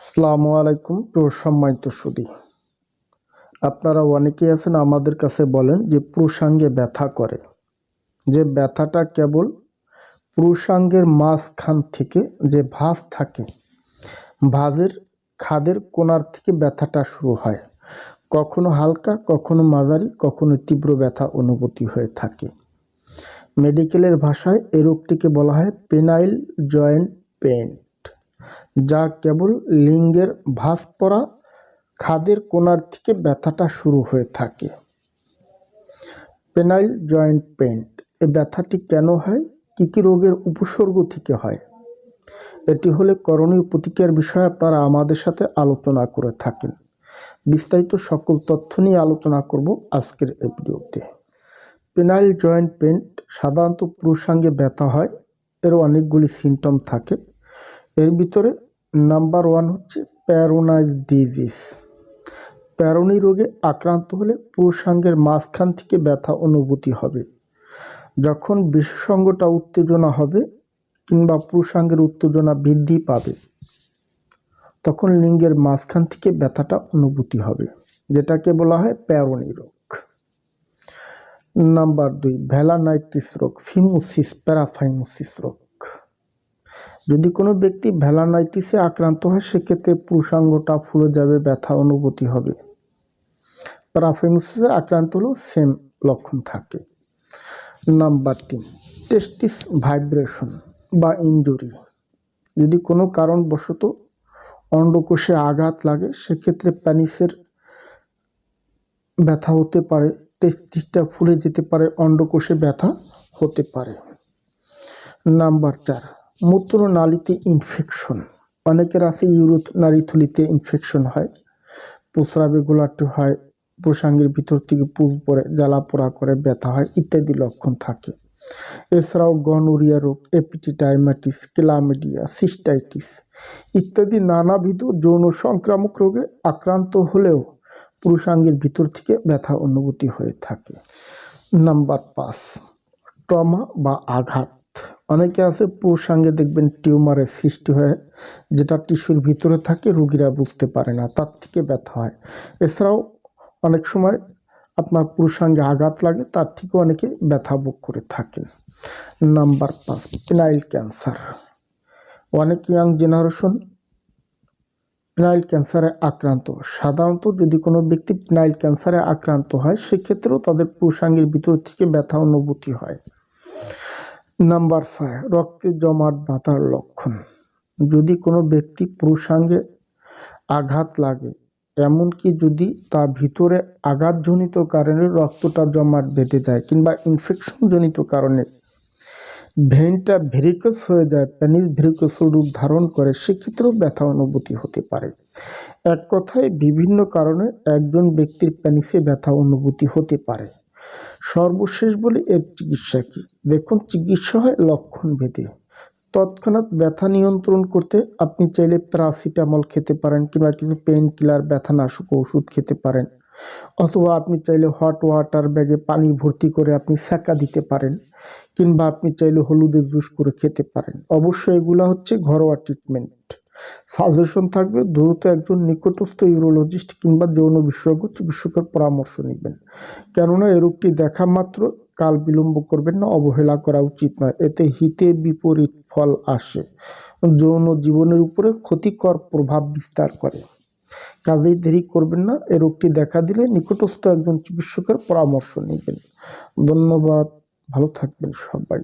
আসসালামু আলাইকুম প্রসম্মানিত সুদী। আপনারা অনেকেই আছেন আমাদের কাছে বলেন যে পুরুষাঙ্গে ব্যথা করে। যে ব্যথাটা কেবল পুরুষাঙ্গের মাঝখান থেকে যে ভাঁজ থাকে, ভাঁজের খাদের কোণার থেকে ব্যথাটা শুরু হয়। কখনো হালকা, কখনো মাঝারি, কখনো তীব্র ব্যথা অনুভূতি হয়ে থাকে। মেডিকেলের ভাষায় এই রোগটিকে বলা হয় পেনাইল জয়েন্ট পেন যা কেবল লিঙ্গের ভাঁজ পড়া, খাদের কোণার থেকে ব্যথাটা শুরু হয়ে থাকে। পেনাইল জয়েন্ট পেন্ট এ ব্যথাটি কেন হয়? কী কী রোগের উপসর্গ থেকে হয়? এটি হলে করণীয় প্রতিক্রিয়ার বিষয়ে আপনারা আমাদের সাথে আলোচনা করে থাকেন। বিস্তারিত সকল তথ্য নিয়ে আলোচনা করব আজকের এই ভিডিওতে। পেনাইল জয়েন্ট পেন্ট সাধারণত পুরুষাঙ্গে ব্যথা হয় এর অনেকগুলি সিমটম থাকে। এর ভিতরে নাম্বার ওয়ান হচ্ছে প্যারোনাইজ ডিজিজ। প্যারোনি রোগে আক্রান্ত হলে পুরুষাঙ্গের মাঝখান থেকে ব্যথা অনুভূতি হবে। যখন বিশেষজ্ঞটা উত্তেজনা হবে কিংবা পুরুষাঙ্গের উত্তেজনা বৃদ্ধি পাবে, তখন লিঙ্গের মাঝখান থেকে ব্যথাটা অনুভূতি হবে, যেটাকে বলা হয় প্যারোনি রোগ। নাম্বার দুই ভ্যালানাইটিস রোগ, ফিমোসিস, প্যারাফাইমোসিস রোগ। যদি কোনো ব্যক্তি ভ্যালানাইটিসে আক্রান্ত হয়, সেক্ষেত্রে পুরুষাঙ্গটা ফুলে যাবে, ব্যথা অনুভূতি হবে। প্যারাফেমোসিসে আক্রান্ত হলেও সেম লক্ষণ থাকে। নাম্বার তিন, টেস্টিস ভাইব্রেশন বা ইনজুরি। যদি কোনো কারণবশত অন্ডকোষে আঘাত লাগে, সেক্ষেত্রে প্যানিসের ব্যথা হতে পারে, টেস্টিসটা ফুলে যেতে পারে, অন্ডকোষে ব্যথা হতে পারে। নাম্বার চার মূত্র নালীতে ইনফেকশন অনেকের আছে ইউরোথ নারীথলিতে ইনফেকশন হয়, প্রস্রাবে গোলাটি হয়, প্রসাঙ্গের ভিতর থেকে পুজ পরে জ্বালা পোড়া করে, ব্যথা হয় ইত্যাদি লক্ষণ থাকে। এছাড়াও গনোরিয়া রোগ এপিটিটাইমাটিস ক্লামিডিয়া সিস্টাইটিস ইত্যাদি নানাবিধ যৌন সংক্রামক রোগে আক্রান্ত হলেও পুরুষাঙ্গের ভিতর থেকে ব্যথা অনুভূতি হয়ে থাকে। নাম্বার পাঁচ, ট্রমা বা আঘাত। অনেকে আছে পুরুষাঙ্গে দেখবেন টিউমারের সৃষ্টি হয়, যেটা টিস্যুর ভিতরে থাকে, রুগীরা বুঝতে পারে না, তার থেকে ব্যথা হয়। এছাড়াও অনেক সময় আপনার পুরুষাঙ্গে আঘাত লাগে, তার থেকেও অনেকে ব্যথা ভোগ করে থাকেন। নাম্বার পাঁচ, পিনাইল ক্যান্সার। অনেক ইয়াং জেনারেশন পিনাইল ক্যান্সারে আক্রান্ত। সাধারণত যদি কোনো ব্যক্তি পিনাইল ক্যান্সারে আক্রান্ত হয়, সেক্ষেত্রেও তাদের পুরুষাঙ্গের ভিতর থেকে ব্যথা অনুভূতি হয়। নাম্বার ছয়, রক্তে জমাট বাঁধার লক্ষণ। যদি কোনো ব্যক্তি পুরুষাঙ্গে আঘাত লাগে, এমনকি যদি তা ভিতরে আঘাতজনিত কারণে রক্তটা জমাট বেঁধে যায় কিংবা ইনফেকশনজনিত কারণে ভেনটা ভেরিকস হয়ে যায় প্যানিস ভেরিকসল রূপ ধারণ করে, সেক্ষেত্রেও ব্যথা অনুভূতি হতে পারে। এক কথায়, বিভিন্ন কারণে একজন ব্যক্তির প্যানিসে ব্যথা অনুভূতি হতে পারে। সর্বশেষ বলে এর চিকিৎসা কী? দেখুন, চিকিৎসা হয় লক্ষণ ভেদে তৎক্ষণাৎ ব্যথা নিয়ন্ত্রণ করতে আপনি চাইলে প্যারাসিটামল খেতে পারেন কিংবা কিছু পেন কিলার ব্যথানাশক ওষুধ খেতে পারেন। অথবা আপনি চাইলে হট ওয়াটার ব্যাগে পানি ভর্তি করে আপনি সেকা দিতে পারেন কিংবা আপনি চাইলে হলুদের জুস করে খেতে পারেন। অবশ্যই এগুলো হচ্ছে ঘরোয়া ট্রিটমেন্ট সাজেশন থাকবে, দ্রুত একজন নিকটস্থ ইউরোলজিস্ট কিংবা যৌন বিশেষজ্ঞ চিকিৎসকের পরামর্শ নেবেন। কেননা এ রোগটি দেখা মাত্র কাল বিলম্ব করবেন না, অবহেলা করা উচিত নয়। এতে হিতে বিপরীত ফল আসে। যৌন জীবনের উপরে ক্ষতিকর প্রভাব বিস্তার করে। কাজেই দেরি করবেন না এ রোগটি দেখা দিলে নিকটস্থ একজন চিকিৎসকের পরামর্শ নেবেন। ধন্যবাদ, ভালো থাকবেন সবাই।